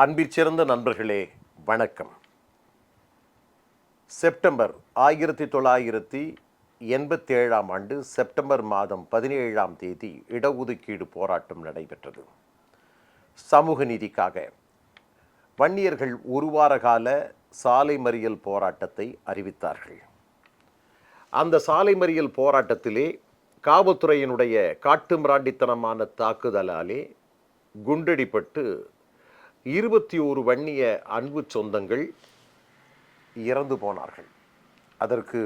அன்பிற்சிறந்த நண்பர்களே வணக்கம். செப்டம்பர் ஆயிரத்தி தொள்ளாயிரத்தி எண்பத்தி ஏழாம் ஆண்டு செப்டம்பர் மாதம் பதினேழாம் தேதி இடஒதுக்கீடு போராட்டம் நடைபெற்றது. சமூக நீதிக்காக வன்னியர்கள் ஒரு வார கால சாலை மறியல் போராட்டத்தை அறிவித்தார்கள். அந்த சாலை மறியல் போராட்டத்திலே காவல்துறையினுடைய காட்டு மிராண்டித்தனமான தாக்குதலாலே குண்டடிப்பட்டு இருபத்தி ஒரு வன்னிய அன்பு சொந்தங்கள் இறந்து போனார்கள். அதற்கு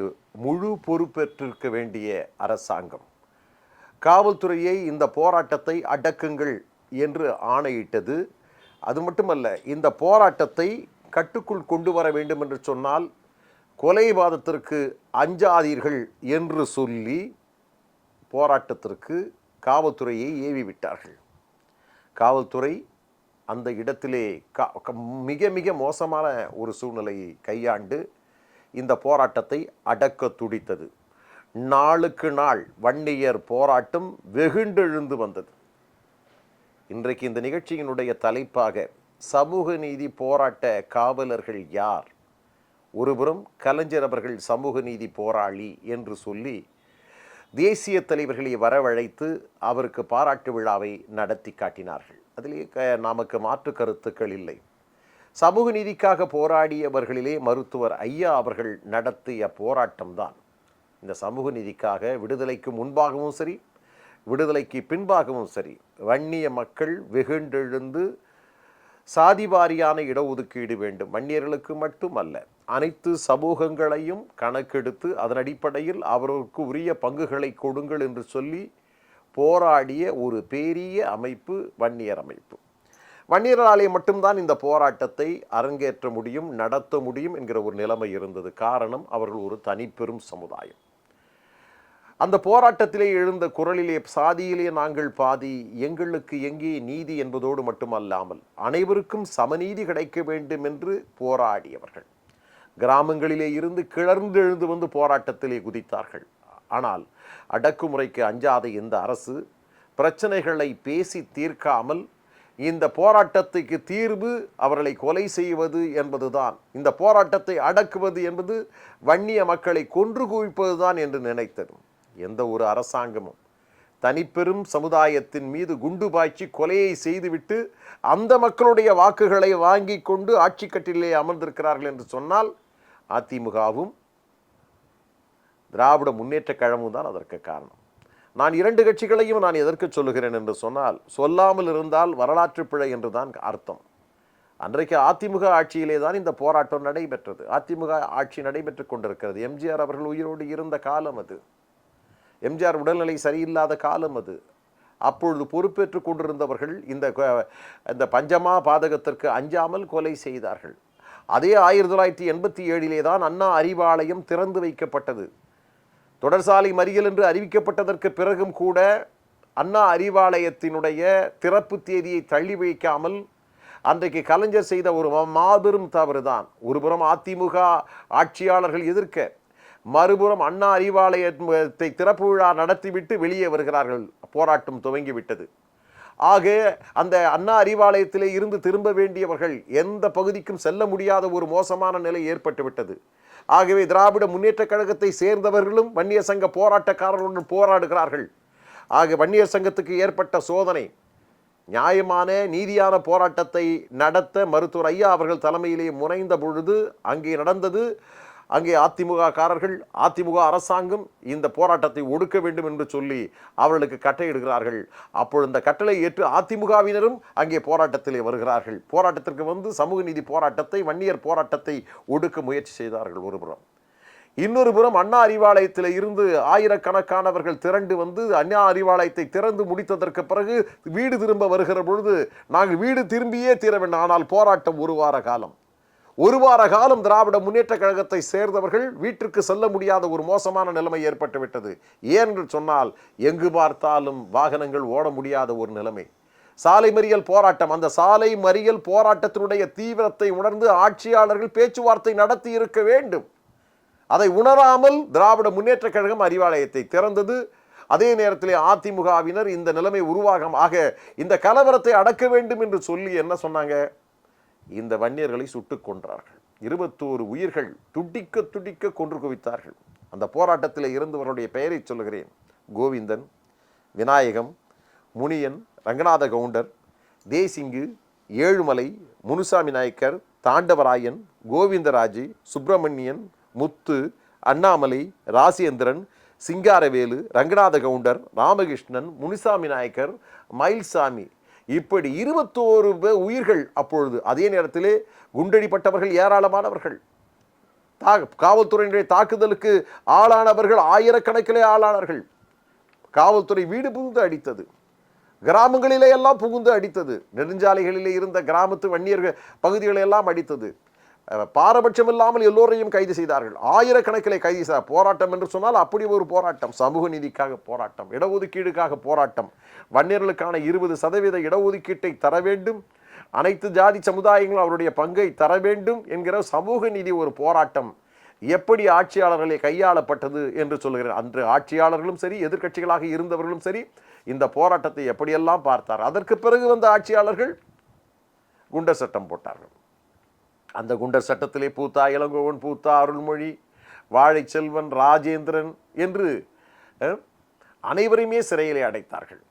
முழு பொறுப்பேற்றிருக்க வேண்டிய அரசாங்கம். காவல்துறையை இந்த போராட்டத்தை அடக்குங்கள் என்று ஆணையிட்டது. அது மட்டுமல்ல இந்த போராட்டத்தை கட்டுக்குள் கொண்டு வர வேண்டும் என்று சொன்னால் கொலைவாதத்திற்கு அஞ்சாதீர்கள் என்று சொல்லி போராட்டத்திற்கு காவல்துறையை ஏவி விட்டார்கள் காவல்துறை அந்த இடத்திலே க- மிக மிக மோசமான ஒரு சூழ்நிலையை கையாண்டு இந்த போராட்டத்தை அடக்க துடித்தது. நாளுக்கு நாள் வன்னியர் போராட்டம் வெகுண்டெழுந்து வந்தது. இன்றைக்கு இந்த நிகழ்ச்சியினுடைய தலைப்பாக சமூக நீதி போராட்ட காவலர்கள் யார்? ஒருபுறம் கலைஞர் அவர்கள் சமூக நீதி போராளி என்று சொல்லி தேசிய தலைவர்களை வரவழைத்து அவருக்கு பாராட்டு விழாவை நடத்தி காட்டினார்கள். அதிலே க நமக்கு மாற்று கருத்துக்கள் இல்லை. சமூக நீதிக்காக போராடியவர்களிலே மருத்துவர் ஐயா அவர்கள் நடத்திய போராட்டம்தான். இந்த சமூக நீதிக்காக விடுதலைக்கு முன்பாகவும் சரி விடுதலைக்கு பின்பாகவும் சரி வன்னிய மக்கள் வெகுண்டெழுந்து சாதி வாரியான இடஒதுக்கீடு வேண்டும். வன்னியர்களுக்கு மட்டுமல்ல அனைத்து சமூகங்களையும் கணக்கெடுத்து அதன் அடிப்படையில் அவர்களுக்கு உரிய பங்குகளை கொடுங்கள் என்று சொல்லி போராடிய ஒரு பெரிய அமைப்பு வன்னியர் அமைப்பு. வன்னியராலே மட்டும்தான் இந்த போராட்டத்தை அரங்கேற்ற முடியும் நடத்த முடியும் என்கிற ஒரு நிலைமை இருந்தது. காரணம் அவர்கள் ஒரு தனிப்பெரும் சமுதாயம். அந்த போராட்டத்திலே எழுந்த குரலிலே சாதியிலே நாங்கள் பாதி எங்களுக்கு எங்கே நீதி என்பதோடு மட்டுமல்லாமல் அனைவருக்கும் சமநீதி கிடைக்க வேண்டும் என்று போராடியவர்கள். கிராமங்களிலே இருந்து கிளர்ந்து எழுந்து வந்து போராட்டத்திலே குதித்தார்கள். ஆனால் அடக்குமுறைக்கு அஞ்சாத இந்த அரசு பிரச்சனைகளை பேசி தீர்க்காமல் இந்த போராட்டத்துக்கு தீர்வு அவர்களை கொலை செய்வது என்பதுதான். இந்த போராட்டத்தை அடக்குவது என்பது வன்னிய மக்களை கொன்று குவிப்பது தான் என்று நினைத்தது. எந்த ஒரு அரசாங்கமும் தனிப்பெரும் சமுதாயத்தின் மீது குண்டு பாய்ச்சி கொலையை செய்துவிட்டு அந்த மக்களுடைய வாக்குகளை வாங்கி கொண்டு ஆட்சி கட்டிலே அமர்ந்திருக்கிறார்கள் என்று சொன்னால் அதிமுகவும் திராவிட முன்னேற்ற கழகமும் தான் அதற்கு காரணம். நான் இரண்டு கட்சிகளையும் நான் எதற்கு சொல்லுகிறேன் என்று சொன்னால் சொல்லாமல் இருந்தால் வரலாற்று பிழை என்று தான் அர்த்தம். அன்றைக்கு அதிமுக ஆட்சியிலே தான் இந்த போராட்டம் நடைபெற்றது. அதிமுக ஆட்சி நடைபெற்றுக் கொண்டிருக்கிறது. எம்ஜிஆர் அவர்கள் உயிரோடு இருந்த காலம் அது. எம்ஜிஆர் உடல்நிலை சரியில்லாத காலம் அது. அப்பொழுது பொறுப்பேற்றுக் கொண்டிருந்தவர்கள் இந்த இந்த பஞ்சமா பாதகத்திற்கு அஞ்சாமல் கொலை செய்தார்கள். அதே ஆயிரத்தி தொள்ளாயிரத்தி எண்பத்தி ஏழிலே தான் அண்ணா அறிவாலயம் திறந்து வைக்கப்பட்டது. தொடர்சாலை மறியல் என்று அறிவிக்கப்பட்டதற்கு பிறகும் கூட அண்ணா அறிவாலயத்தினுடைய திறப்பு தேதியை தள்ளி வைக்காமல் அன்றைக்கு கலைஞர் செய்த ஒரு மா- மாபெரும் தவறுதான். ஒருபுறம் அதிமுக ஆட்சியாளர்கள் எதிர்க்க மறுபுறம் அண்ணா அறிவாலயத்தை திறப்பு விழா நடத்திவிட்டு வெளியே வருகிறார்கள். போராட்டம் துவங்கிவிட்டது. ஆக அந்த அண்ணா அறிவாலயத்திலே இருந்து திரும்ப வேண்டியவர்கள் எந்த பகுதிக்கும் செல்ல முடியாத ஒரு மோசமான நிலை ஏற்பட்டுவிட்டது ஆகவே திராவிட முன்னேற்றக் கழகத்தை சேர்ந்தவர்களும் வன்னியர் சங்க போராட்டக்காரர்களுடன் போராடுகிறார்கள். ஆக வன்னியர் சங்கத்துக்கு ஏற்பட்ட சோதனை நியாயமான நீதியான போராட்டத்தை நடத்த மருத்துவர் ஐயா அவர்கள் தலைமையிலே முனைந்த பொழுது அங்கே நடந்தது. அங்கே அதிமுக காரர்கள் அதிமுக அரசாங்கம் இந்த போராட்டத்தை ஒடுக்க வேண்டும் என்று சொல்லி அவர்களுக்கு கட்டையிடுகிறார்கள் அப்பொழுது இந்த கட்டளை ஏற்று அதிமுகவினரும் அங்கே போராட்டத்திலே வருகிறார்கள். போராட்டத்திற்கு வந்து சமூக நீதி போராட்டத்தை வன்னியர் போராட்டத்தை ஒடுக்க முயற்சி செய்தார்கள் ஒருபுறம். இன்னொரு புறம் அண்ணா அறிவாலயத்தில் இருந்து ஆயிரக்கணக்கானவர்கள் திரண்டு வந்து அண்ணா அறிவாலயத்தை திறந்து முடித்ததற்கு பிறகு வீடு திரும்ப வருகிற பொழுது நாங்கள் வீடு திரும்பியே தீர வேண்டும் ஆனால் போராட்டம் ஒரு வார காலம். ஒரு வார காலம் திராவிட முன்னேற்ற கழகத்தை சேர்ந்தவர்கள் வீட்டிற்கு செல்ல முடியாத ஒரு மோசமான நிலைமை ஏற்பட்டுவிட்டது. ஏன் என்று சொன்னால் எங்கு பார்த்தாலும் வாகனங்கள் ஓட முடியாத ஒரு நிலைமை. சாலை மறியல் போராட்டம் அந்த சாலை மறியல் போராட்டத்தினுடைய தீவிரத்தை உணர்ந்து ஆட்சியாளர்கள் பேச்சுவார்த்தை நடத்தி இருக்க வேண்டும். அதை உணராமல் திராவிட முன்னேற்ற கழகம் அறிவாலயத்தை திறந்தது. அதே நேரத்திலே அதிமுகவினர் இந்த நிலைமை உருவாகம் ஆக இந்த கலவரத்தை அடக்க வேண்டும் என்று சொல்லி என்ன சொன்னாங்க? இந்த வன்னியர்களை சுட்டுக் கொன்றார்கள். இருபத்தோரு உயிர்கள் துடிக்க துடிக்க கொன்று குவித்தார்கள். அந்த போராட்டத்தில் இருந்தவருடைய பெயரை சொல்லுகிறேன். கோவிந்தன் விநாயகம் முனியன் ரங்கநாத கவுண்டர் தேசிங்கு ஏழுமலை முனுசாமி நாயக்கர் தாண்டவராயன் கோவிந்தராஜு சுப்பிரமணியன் முத்து அண்ணாமலை ராசேந்திரன் சிங்காரவேலு ரங்கநாத கவுண்டர் ராமகிருஷ்ணன் முனுசாமி நாயக்கர் மயில்சாமி இப்படி இருபத்தோரு உயிர்கள் அப்பொழுது அதே நேரத்திலே குண்டடிப்பட்டவர்கள் ஏராளமானவர்கள். தா காவல்துறையினுடைய தாக்குதலுக்கு ஆளானவர்கள் ஆயிரக்கணக்கிலே ஆளானார்கள் காவல்துறை வீடு புகுந்து அடித்தது. கிராமங்களிலே எல்லாம் புகுந்து அடித்தது. நெடுஞ்சாலைகளிலே இருந்த கிராமத்து வன்னியர்கள் பகுதிகளை எல்லாம் அடித்தது. பாரபட்சம் இல்லாமல் எல்லோரையும் கைது செய்தார்கள். ஆயிரக்கணக்கிலே கைது செய்தார். போராட்டம் என்று சொன்னால் அப்படி ஒரு போராட்டம். சமூக நீதிக்காக போராட்டம் இடஒதுக்கீடுக்காக போராட்டம். வன்னியர்களுக்கான இருபது சதவீத இடஒதுக்கீட்டை தர வேண்டும். அனைத்து ஜாதி சமுதாயங்களும் அவருடைய பங்கை தர வேண்டும் என்கிற சமூக நீதி ஒரு போராட்டம். எப்படி ஆட்சியாளர்களை கையாளப்பட்டது என்று சொல்கிறார் அன்று ஆட்சியாளர்களும் சரி எதிர்க்கட்சிகளாக இருந்தவர்களும் சரி இந்த போராட்டத்தை எப்படியெல்லாம் பார்த்தார்? அதற்கு பிறகு வந்த ஆட்சியாளர்கள் குண்டர் சட்டம் போட்டார்கள். அந்த குண்டர் சட்டத்திலே பூத்தா இளங்கோவன் பூத்தா அருள்மொழி வாழை செல்வன் ராஜேந்திரன் என்று அனைவரையுமே சிறையிலே அடைத்தார்கள்.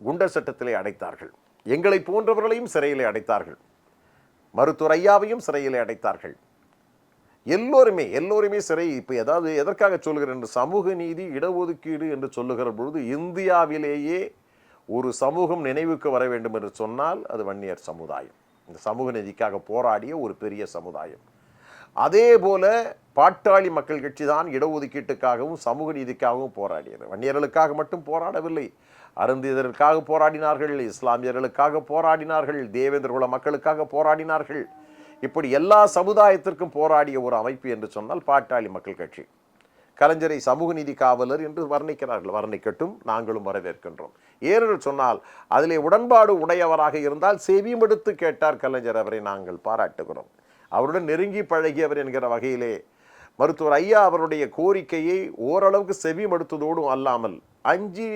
குண்டர் சட்டத்திலே அடைத்தார்கள். எங்களை போன்றவர்களையும் சிறையிலே அடைத்தார்கள். மருத்துவர் ஐயாவையும் சிறையிலே அடைத்தார்கள். எல்லோருமே எல்லோருமே சிறை இப்போ ஏதாவது எதற்காக சொல்கிறேன் என்று சமூக நீதி இடஒதுக்கீடு என்று சொல்லுகிற பொழுது இந்தியாவிலேயே ஒரு சமூகம் நினைவுக்கு வர வேண்டும் என்று சொன்னால் அது வன்னியர் சமுதாயம். இந்த சமூக நீதிக்காக போராடிய ஒரு பெரிய சமுதாயம். அதே போல பாட்டாளி மக்கள் கட்சி தான் இடஒதுக்கீட்டுக்காகவும் சமூக நீதிக்காகவும் போராடியது. வன்னியர்களுக்காக மட்டும் போராடவில்லை. அருந்தியதற்காக போராடினார்கள் இஸ்லாமியர்களுக்காக போராடினார்கள் தேவேந்திர குல மக்களுக்காக போராடினார்கள். இப்படி எல்லா சமுதாயத்திற்கும் போராடிய ஒரு அமைப்பு என்று சொன்னால் பாட்டாளி மக்கள் கட்சி. கலைஞரை சமூக நீதி காவலர் என்று வர்ணிக்கிறார்கள். வர்ணிக்கட்டும் நாங்களும் வரவேற்கின்றோம். ஏனென்று சொன்னால் அதிலே உடன்பாடு உடையவராக இருந்தால் செவியும் எடுத்து கேட்டார் கலைஞர். அவரை நாங்கள் பாராட்டுகிறோம். அவருடன் நெருங்கி பழகியவர் என்கிற வகையிலே மருத்துவர் ஐயா அவருடைய கோரிக்கையை ஓரளவுக்கு செவிமடுத்ததோடும் அல்லாமல் அஞ்சி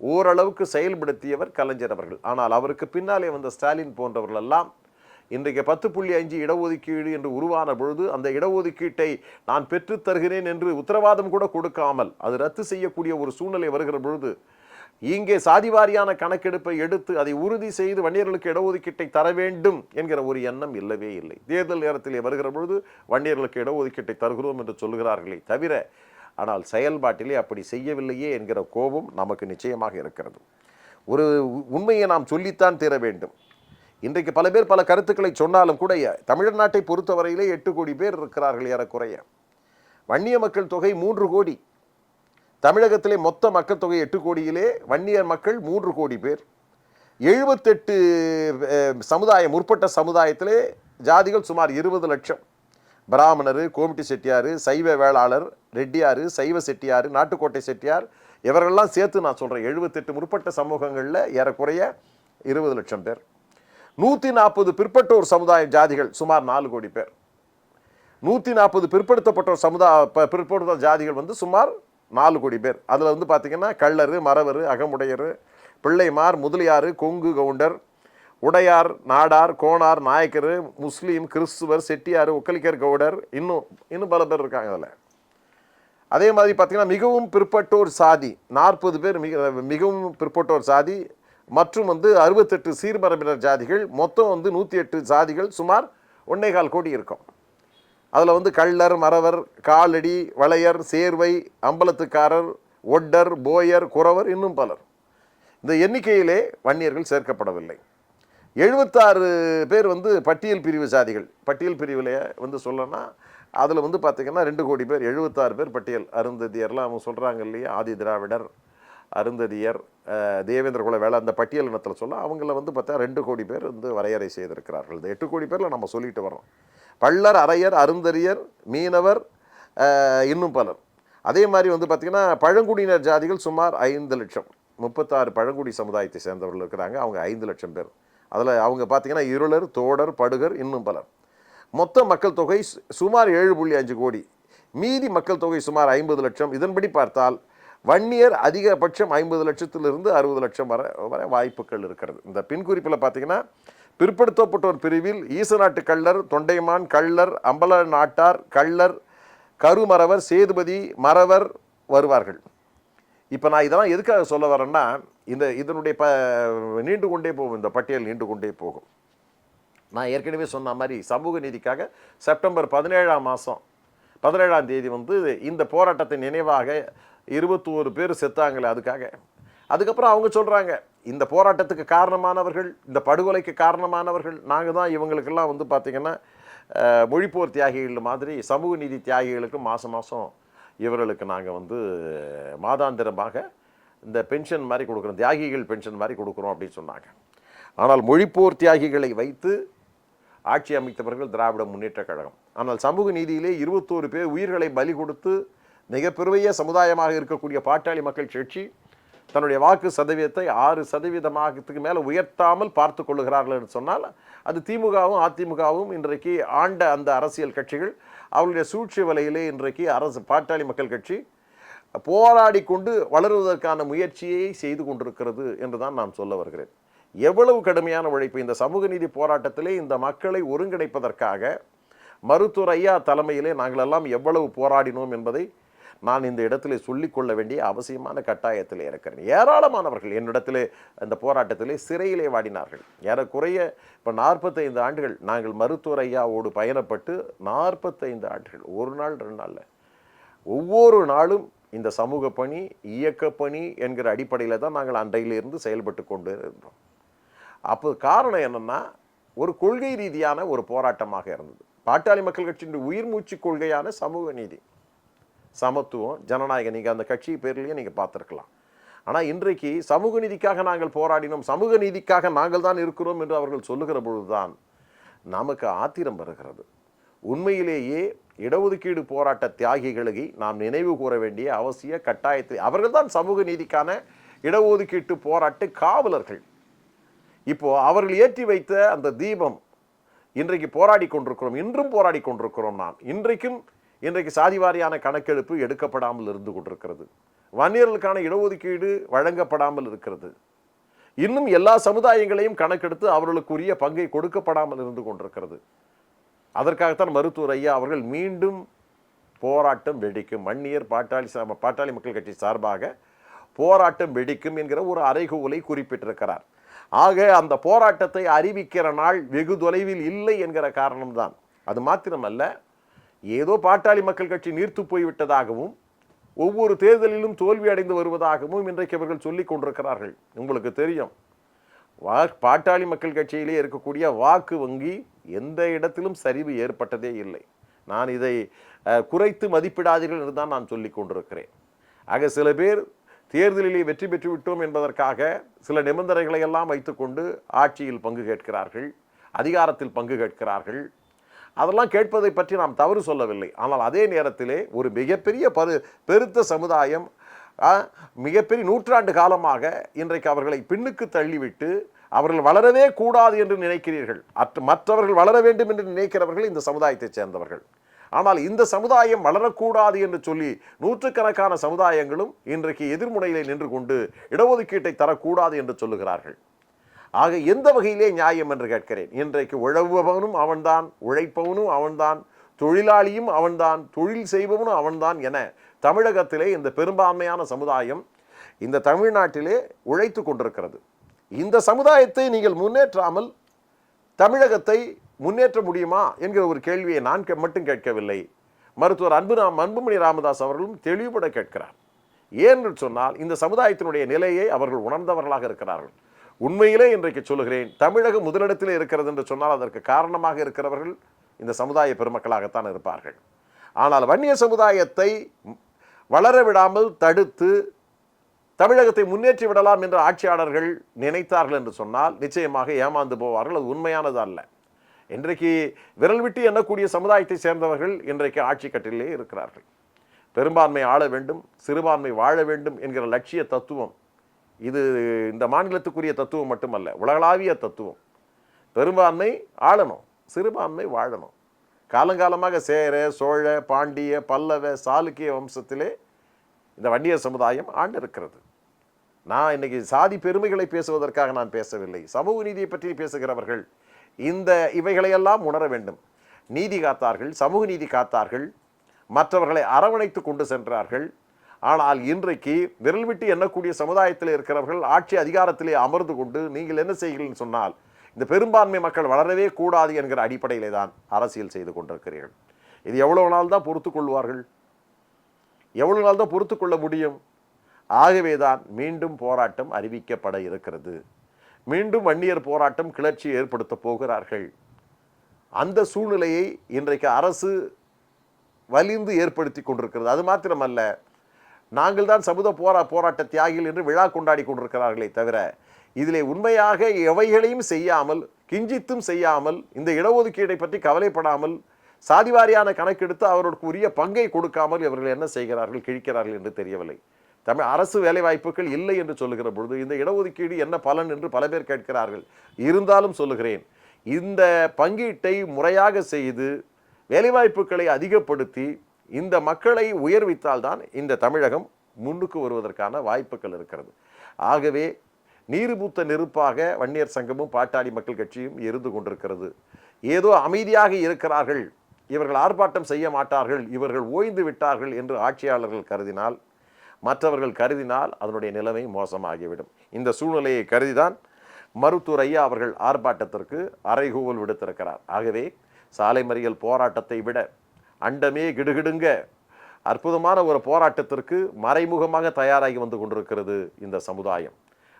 ஓரளவுக்கு செயல்படுத்தியவர் கலைஞர் அவர்கள். ஆனால் அவருக்கு பின்னாலே வந்த ஸ்டாலின் போன்றவர்கள் எல்லாம் இன்றைக்கு பத்து புள்ளி அஞ்சு இடஒதுக்கீடு என்று உருவான பொழுது அந்த இடஒதுக்கீட்டை நான் பெற்றுத் தருகிறேன் என்று உத்தரவாதம் கூட கொடுக்காமல் அது ரத்து செய்யக்கூடிய ஒரு சூழ்நிலை வருகிற பொழுது இங்கே சாதிவாரியான கணக்கெடுப்பை எடுத்து அதை உறுதி செய்து வன்னியர்களுக்கு இடஒதுக்கீட்டை தர வேண்டும் என்கிற ஒரு எண்ணம் இல்லவே இல்லை. தேர்தல் நேரத்திலே வருகிற பொழுது வன்னியர்களுக்கு இடஒதுக்கீட்டை தருகிறோம் என்று சொல்கிறார்களே தவிர ஆனால் செயல்பாட்டிலே அப்படி செய்யவில்லையே என்கிற கோபம் நமக்கு நிச்சயமாக இருக்கிறது. ஒரு உண்மையை நாம் சொல்லித்தான் தீர வேண்டும். இன்றைக்கு பல பேர் பல கருத்துக்களை சொன்னாலும் கூட தமிழ்நாட்டை பொறுத்தவரையிலே எட்டு கோடி பேர் இருக்கிறார்கள் ஏறக்குறைய. வன்னிய மக்கள் தொகை மூன்று கோடி. தமிழகத்திலே மொத்த மக்கள் தொகை எட்டு கோடியிலே வன்னியர் மக்கள் மூன்று கோடி பேர். எழுபத்தெட்டு சமுதாயம் முற்பட்ட சமுதாயத்திலே ஜாதிகள் சுமார் இருபது லட்சம். பிராமணர் கோமிட்டி செட்டியார் சைவ வேளாளர் ரெட்டியார் சைவ செட்டியார் நாட்டுக்கோட்டை செட்டியார் இவரெல்லாம் சேர்த்து நான் சொல்கிறேன் எழுபத்தெட்டு முற்பட்ட சமூகங்களில் ஏறக்குறைய இருபது லட்சம் பேர். நூற்றி நாற்பது பிற்பட்டோர் சமுதாய ஜாதிகள் சுமார் நாலு கோடி பேர். நூற்றி நாற்பது பிற்படுத்தப்பட்டோர் சமுதாய பிற்படுத்த ஜாதிகள் வந்து சுமார் நாலு கோடி பேர். அதில் வந்து பார்த்திங்கன்னா கள்ளர் மறவர் அகமுடையர் பிள்ளைமார் முதலியார் கொங்கு கவுண்டர் உடையார் நாடார் கோணார் நாயக்கர் முஸ்லீம் கிறிஸ்துவர் செட்டியார் ஒக்கலிக்கர் கவுடர் இன்னும் இன்னும் பல பேர் இருக்காங்க அதில். அதே மாதிரி பார்த்திங்கன்னா மிகவும் பிற்பட்டோர் சாதி நாற்பது பேர் மிக மிகவும் பிற்பட்டோர் சாதி மற்றும் வந்து அறுபத்தெட்டு சீர்மரபினர் ஜாதிகள் மொத்தம் வந்து நூற்றி எட்டு சாதிகள் சுமார் ஒன்னேகால் கோடி இருக்கும். அதில் வந்து கள்ளர் மறவர் காலடி வளையர் சேர்வை அம்பலத்துக்காரர் ஒட்டர் போயர் குறவர் இன்னும் பலர். இந்த எண்ணிக்கையிலே வன்னியர்கள் சேர்க்கப்படவில்லை. எழுபத்தாறு பேர் வந்து பட்டியல் பிரிவு சாதிகள் பட்டியல் பிரிவில் வந்து சொல்லணும்னா அதில் வந்து பார்த்திங்கன்னா ரெண்டு கோடி பேர் எழுபத்தாறு பேர் பட்டியல். அருந்ததியர்லாம் அவங்க சொல்கிறாங்க இல்லையா? ஆதி திராவிடர் அருந்ததியர் தேவேந்திர குல வேலை அந்த பட்டியல் இனத்தில் சொல்ல அவங்கள வந்து பார்த்தா ரெண்டு கோடி பேர் வந்து வரையறை செய்திருக்கிறார்கள். இந்த எட்டு கோடி பேரில் நம்ம சொல்லிட்டு வரோம் பள்ளர் அரையர் அருந்தரியர் மீனவர் இன்னும் பலர். அதே மாதிரி வந்து பார்த்திங்கன்னா பழங்குடியினர் ஜாதிகள் சுமார் ஐந்து லட்சம். முப்பத்தாறு பழங்குடி சமுதாயத்தை சேர்ந்தவர்கள் இருக்கிறாங்க. அவங்க ஐந்து லட்சம் பேர். அதில் அவங்க பார்த்திங்கன்னா இருளர் தோடர் படுகர் இன்னும் பலர். மொத்த மக்கள் தொகை சுமார் ஏழு புள்ளி அஞ்சு கோடி. மீதி மக்கள் தொகை சுமார் ஐம்பது லட்சம். இதன்படி பார்த்தால் வன்னியர் அதிகபட்சம் ஐம்பது லட்சத்திலிருந்து அறுபது லட்சம் வர வர வாய்ப்புகள் இருக்கிறது. இந்த பின் குறிப்பில் பார்த்தீங்கன்னா பிற்படுத்தப்பட்டோர் பிரிவில் ஈசநாட்டு கள்ளர் தொண்டைமான் கள்ளர் அம்பல நாட்டார் கள்ளர் கருமறவர் சேதுபதி மறவர் வருவார்கள். இப்போ நான் இதெல்லாம் எதுக்காக சொல்ல வரேன்னா இந்த இதனுடைய ப நீண்டு கொண்டே போகும் இந்த பட்டியல் நீண்டு கொண்டே போகும். நான் ஏற்கனவே சொன்ன மாதிரி சமூக நீதிக்காக செப்டம்பர் பதினேழாம் மாதம் பதினேழாம் தேதி வந்து இந்த போராட்டத்தின் நினைவாக இருபத்தோரு பேர் செத்தாங்களே அதுக்காக. அதுக்கப்புறம் அவங்க சொல்கிறாங்க இந்த போராட்டத்துக்கு காரணமானவர்கள் இந்த படுகொலைக்கு காரணமானவர்கள் நாங்கள் தான் இவங்களுக்கெல்லாம் வந்து பார்த்திங்கன்னா மொழிப்போர் தியாகிகள் மாதிரி சமூக நீதி தியாகிகளுக்கு மாதம் மாதம் இவர்களுக்கு நாங்கள் வந்து மாதாந்திரமாக இந்த பென்ஷன் மாதிரி கொடுக்குறோம் தியாகிகள் பென்ஷன் மாதிரி கொடுக்குறோம் அப்படின்னு சொன்னாங்க. ஆனால் மொழிப்போர் தியாகிகளை வைத்து ஆட்சி அமைத்தவர்கள் திராவிட முன்னேற்றக் கழகம். ஆனால் சமூக நீதியிலே இருபத்தோரு பேர் உயிர்களை பலி கொடுத்து மிகப்பெரிய சமுதாயமாக இருக்கக்கூடிய பாட்டாளி மக்கள் கட்சி தன்னுடைய வாக்கு சதவீதத்தை ஆறு சதவீதமாகத்துக்கு மேலே உயர்த்தாமல் பார்த்து கொள்ளுகிறார்கள் என்று சொன்னால் அது திமுகவும் அதிமுகவும் இன்றைக்கு ஆண்ட அந்த அரசியல் கட்சிகள் அவர்களுடைய சூழ்ச்சி வலையிலே இன்றைக்கு அரசு பாட்டாளி மக்கள் கட்சி போராடி கொண்டு வளருவதற்கான முயற்சியை செய்து கொண்டிருக்கிறது என்று தான் நான் சொல்ல வருகிறேன். எவ்வளவு கடுமையான உழைப்பு இந்த சமூக நீதி போராட்டத்திலே இந்த மக்களை ஒருங்கிணைப்பதற்காக மருத்துவர் ஐயா தலைமையிலே நாங்கள் எல்லாம் எவ்வளவு போராடினோம் என்பதை நான் இந்த இடத்திலே சொல்லிக்கொள்ள வேண்டிய அவசியமான கட்டாயத்தில் இருக்கிறேன். ஏராளமானவர்கள் என்னிடத்திலே அந்த போராட்டத்திலே சிறையிலே வாடினார்கள். ஏறக்குறைய இப்போ நாற்பத்தைந்து ஆண்டுகள் நாங்கள் மருத்துவரையாவோடு பயணப்பட்டு நாற்பத்தைந்து ஆண்டுகள் ஒரு நாள் ரெண்டு நாளில். ஒவ்வொரு நாளும் இந்த சமூக பணி இயக்க பணி என்கிற அடிப்படையில் தான் நாங்கள் அன்றையிலிருந்து செயல்பட்டு கொண்டு இருந்தோம். அப்போ காரணம் என்னன்னா ஒரு கொள்கை ரீதியான ஒரு போராட்டமாக இருந்தது. பாட்டாளி மக்கள் கட்சியின் உயிர் மூச்சு கொள்கையான சமூக நீதி. சமத்துவம் ஜனநாயகம். நீங்கள் அந்த கட்சி பேர்லேயே நீங்கள் பார்த்துருக்கலாம். ஆனால் இன்றைக்கு சமூக நீதிக்காக நாங்கள் போராடினோம் சமூக நீதிக்காக நாங்கள் தான் இருக்கிறோம் என்று அவர்கள் சொல்லுகிற பொழுதுதான் நமக்கு ஆத்திரம் வருகிறது. உண்மையிலேயே இடஒதுக்கீடு போராட்ட தியாகிகளுக்கு நாம் நினைவு கூற வேண்டிய அவசிய கட்டாயத்தை அவர்கள்தான் சமூக நீதிக்கான இடஒதுக்கீட்டு போராட்ட காவலர்கள். இப்போது அவர்கள் ஏற்றி வைத்த அந்த தீபம் இன்றைக்கு போராடி கொண்டிருக்கிறோம் இன்றும் போராடி கொண்டிருக்கிறோம் நாம். இன்றைக்கும் இன்றைக்கு சாதிவாரியான கணக்கெடுப்பு எடுக்கப்படாமல் இருந்து கொண்டிருக்கிறது. வன்னியர்களுக்கான இடஒதுக்கீடு வழங்கப்படாமல் இருக்கிறது. இன்னும் எல்லா சமுதாயங்களையும் கணக்கெடுத்து அவர்களுக்குரிய பங்கை கொடுக்கப்படாமல் இருந்து கொண்டிருக்கிறது. அதற்காகத்தான் மருத்துவர் ஐயா அவர்கள் மீண்டும் போராட்டம் வெடிக்கும். மன்னியர் பாட்டாளி பாட்டாளி மக்கள் கட்சி சார்பாக போராட்டம் வெடிக்கும் என்கிற ஒரு அறைகூலை குறிப்பிட்டிருக்கிறார். ஆக அந்த போராட்டத்தை அறிவிக்கிற நாள் வெகு தொலைவில் இல்லை என்கிற காரணம்தான். அது மாத்திரமல்ல ஏதோ பாட்டாளி மக்கள் கட்சி நீர்த்து போய்விட்டதாகவும் ஒவ்வொரு தேர்தலிலும் தோல்வி அடைந்து வருவதாகவும் இன்றைக்கு அவர்கள் சொல்லிக் கொண்டிருக்கிறார்கள். உங்களுக்கு தெரியும் வா பாட்டாளி மக்கள் கட்சியிலே இருக்கக்கூடிய வாக்கு வங்கி எந்த இடத்திலும் சரிவு ஏற்பட்டதே இல்லை. நான் இதை குறைத்து மதிப்பிடாதீர்கள் என்று தான் நான் சொல்லிக் கொண்டிருக்கிறேன். ஆக சில பேர் தேர்தலிலே வெற்றி பெற்று விட்டோம் என்பதற்காக சில நிபந்தனைகளை எல்லாம் வைத்துக்கொண்டு ஆட்சியில் பங்கு கேட்கிறார்கள் அதிகாரத்தில் பங்கு கேட்கிறார்கள். அதெல்லாம் கேட்பதை பற்றி நாம் தவறு சொல்லவில்லை. ஆனால் அதே நேரத்திலே ஒரு மிகப்பெரிய பரு பெருத்த சமுதாயம் மிகப்பெரிய நூற்றாண்டு காலமாக இன்றைக்கு அவர்களை பின்னுக்கு தள்ளிவிட்டு அவர்கள் வளரவே கூடாது என்று நினைக்கிறீர்கள். அற்ற மற்றவர்கள் வளர வேண்டும் என்று நினைக்கிறவர்கள் இந்த சமுதாயத்தைச் சேர்ந்தவர்கள். ஆனால் இந்த சமுதாயம் வளரக்கூடாது என்று சொல்லி நூற்றுக்கணக்கான சமுதாயங்களும் இன்றைக்கு எதிர்முனையிலே நின்று கொண்டு இடஒதுக்கீட்டை தரக்கூடாது என்று சொல்லுகிறார்கள். ஆக எந்த வகையிலே நியாயம் என்று கேட்கிறேன்? இன்றைக்கு உழவுபவனும் அவன்தான் உழைப்பவனும் அவன்தான் தொழிலாளியும் அவன்தான் தொழில் செய்பவனும் அவன்தான் என தமிழகத்திலே இந்த பெரும்பான்மையான சமுதாயம் இந்த தமிழ்நாட்டிலே உழைத்து கொண்டிருக்கிறது. இந்த சமுதாயத்தை நீங்கள் முன்னேற்றாமல் தமிழகத்தை முன்னேற்ற முடியுமா என்கிற ஒரு கேள்வியை நான் கே- மட்டும் கேட்கவில்லை. மருத்துவர் அன்பு ராம் அன்புமணி ராமதாஸ் அவர்களும் தெளிவுபட கேட்கிறார். ஏன் சொன்னால் இந்த சமுதாயத்தினுடைய நிலையை அவர்கள் உணர்ந்தவர்களாக இருக்கிறார்கள். உண்மையிலே இன்றைக்கு சொல்லுகிறேன் தமிழகம் முதலிடத்திலே இருக்கிறது என்று சொன்னால் அதற்கு காரணமாக இருக்கிறவர்கள் இந்த சமுதாய பெருமக்களாகத்தான் இருப்பார்கள். ஆனால் வன்னிய சமுதாயத்தை வளர விடாமல் தடுத்து தமிழகத்தை முன்னேற்றி விடலாம் என்று ஆட்சியாளர்கள் நினைத்தார்கள் என்று சொன்னால் நிச்சயமாக ஏமாந்து போவார்கள். அது உண்மையானது அல்ல. இன்றைக்கு விரல் விட்டு எண்ணக்கூடிய சமுதாயத்தை சேர்ந்தவர்கள் இன்றைக்கு ஆட்சி கட்டிலே இருக்கிறார்கள். பெரும்பான்மை ஆள வேண்டும் சிறுபான்மை வாழ வேண்டும் என்கிற லட்சிய தத்துவம் இது இந்த மாநிலத்துக்குரிய தத்துவம் மட்டுமல்ல உலகளாவிய தத்துவம். பெரும்பான்மை ஆளணும் சிறுபான்மை வாழணும். காலங்காலமாக சேர சோழ பாண்டிய பல்லவ சாளுக்கிய வம்சத்திலே இந்த வன்னியர் சமுதாயம் ஆண்டு இருக்கிறது நான் இன்னைக்கு சாதி பெருமைகளை பேசுவதற்காக நான் பேசவில்லை. சமூக நீதியை பற்றி பேசுகிறவர்கள் இந்த இவைகளையெல்லாம் உணர வேண்டும். நீதி காத்தார்கள் சமூக நீதி காத்தார்கள் மற்றவர்களை அரவணைத்து கொண்டு சென்றார்கள். ஆனால் இன்றைக்கு விரல் விட்டு எண்ணக்கூடிய சமுதாயத்தில் இருக்கிறவர்கள் ஆட்சி அதிகாரத்திலே அமர்ந்து கொண்டு நீங்கள் என்ன செய்கிறீர்கள் சொன்னால் இந்த பெரும்பான்மை மக்கள் வளரவே கூடாது என்கிற அடிப்படையிலே தான் அரசியல் செய்து கொண்டிருக்கிறீர்கள். இது எவ்வளவு நாள் தான் பொறுத்து கொள்வார்கள்? எவ்வளவு நாள் தான் பொறுத்து கொள்ள முடியும்? ஆகவே தான் மீண்டும் போராட்டம் அறிவிக்கப்பட இருக்கிறது. மீண்டும் வன்னியர் போராட்டம் கிளர்ச்சி ஏற்படுத்த போகிறார்கள். அந்த சூழ்நிலையை இன்றைக்கு அரசு வலிந்து ஏற்படுத்தி கொண்டிருக்கிறது. அது மாத்திரமல்ல நாங்கள் தான் சமுத போரா போராட்ட தியாகிகள் என்று விழா கொண்டாடி கொண்டிருக்கிறார்களே தவிர இதிலே உண்மையாக எவைகளையும் செய்யாமல் கிஞ்சித்தும் செய்யாமல் இந்த இடஒதுக்கீடை பற்றி கவலைப்படாமல் சாதிவாரியான கணக்கெடுத்து அவர்களுக்கு உரிய பங்கை கொடுக்காமல் இவர்கள் என்ன செய்கிறார்கள் கிழிக்கிறார்கள் என்று தெரியவில்லை. தமிழ் அரசு வேலைவாய்ப்புகள் இல்லை என்று சொல்லுகிற பொழுது இந்த இடஒதுக்கீடு என்ன பலன் என்று பல பேர் கேட்கிறார்கள். இருந்தாலும் சொல்லுகிறேன் இந்த பங்கீட்டை முறையாக செய்து வேலைவாய்ப்புகளை அதிகப்படுத்தி இந்த மக்களை உயர்வித்தால்தான் இந்த தமிழகம் முன்னுக்கு வருவதற்கான வாய்ப்புகள் இருக்கிறது. ஆகவே நீர்பூத்த நெருப்பாக வன்னியர் சங்கமும் பாட்டாளி மக்கள் கட்சியும் இருந்து கொண்டிருக்கிறது. ஏதோ அமைதியாக இருக்கிறார்கள். இவர்கள் ஆர்ப்பாட்டம் செய்ய மாட்டார்கள். இவர்கள் ஓய்ந்து விட்டார்கள் என்று ஆட்சியாளர்கள் கருதினால் மற்றவர்கள் கருதினால் அதனுடைய நிலைமை மோசமாகிவிடும். இந்த சூழ்நிலையை கருதிதான் மருத்துவர் ஐயா அவர்கள் ஆர்ப்பாட்டத்திற்கு அறைகூவல் விடுத்திருக்கிறார். ஆகவே சாலை மறியல் போராட்டத்தை விட அண்டமே கிடுகிடுங்க. அற்புதமான ஒரு போராட்டத்திற்கு மறைமுகமாக தயாராகி வந்து கொண்டிருக்கிறது இந்த சமுதாயம்.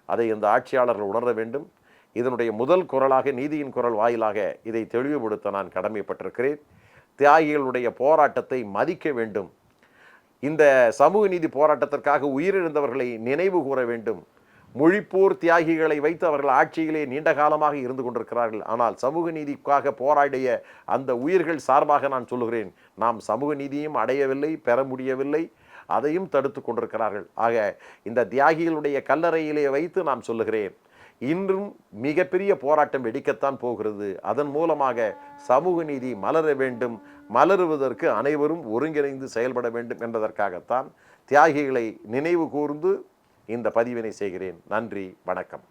அதை இந்த ஆட்சியாளர்கள் உணர வேண்டும். இதனுடைய முதல் குரலாக நீதியின் குரல் வாயிலாக இதை தெளிவுபடுத்த நான் கடமைப்பட்டிருக்கிறேன். தியாகிகளுடைய போராட்டத்தை மதிக்க வேண்டும். இந்த சமூக நீதி போராட்டத்திற்காக உயிரிழந்தவர்களை நினைவு கூற வேண்டும். மொழிப்போர் தியாகிகளை வைத்து அவர்கள் ஆட்சியிலே நீண்ட காலமாக இருந்து கொண்டிருக்கிறார்கள். ஆனால் சமூக நீதிக்காக போராடிய அந்த உயிர்கள் சார்பாக நான் சொல்லுகிறேன். நாம் சமூக நீதியும் அடையவில்லை பெற முடியவில்லை அதையும் தடுத்து கொண்டிருக்கிறார்கள். ஆக இந்த தியாகிகளுடைய கல்லறையிலே வைத்து நான் சொல்லுகிறேன். இன்றும் மிகப்பெரிய போராட்டம் வெடிக்கத்தான் போகிறது. அதன் மூலமாக சமூக நீதி மலர வேண்டும். மலருவதற்கு அனைவரும் ஒருங்கிணைந்து செயல்பட வேண்டும் என்பதற்காகத்தான் தியாகிகளை நினைவு கூர்ந்து இந்த பதிவினை செய்கிறேன். நன்றி வணக்கம்.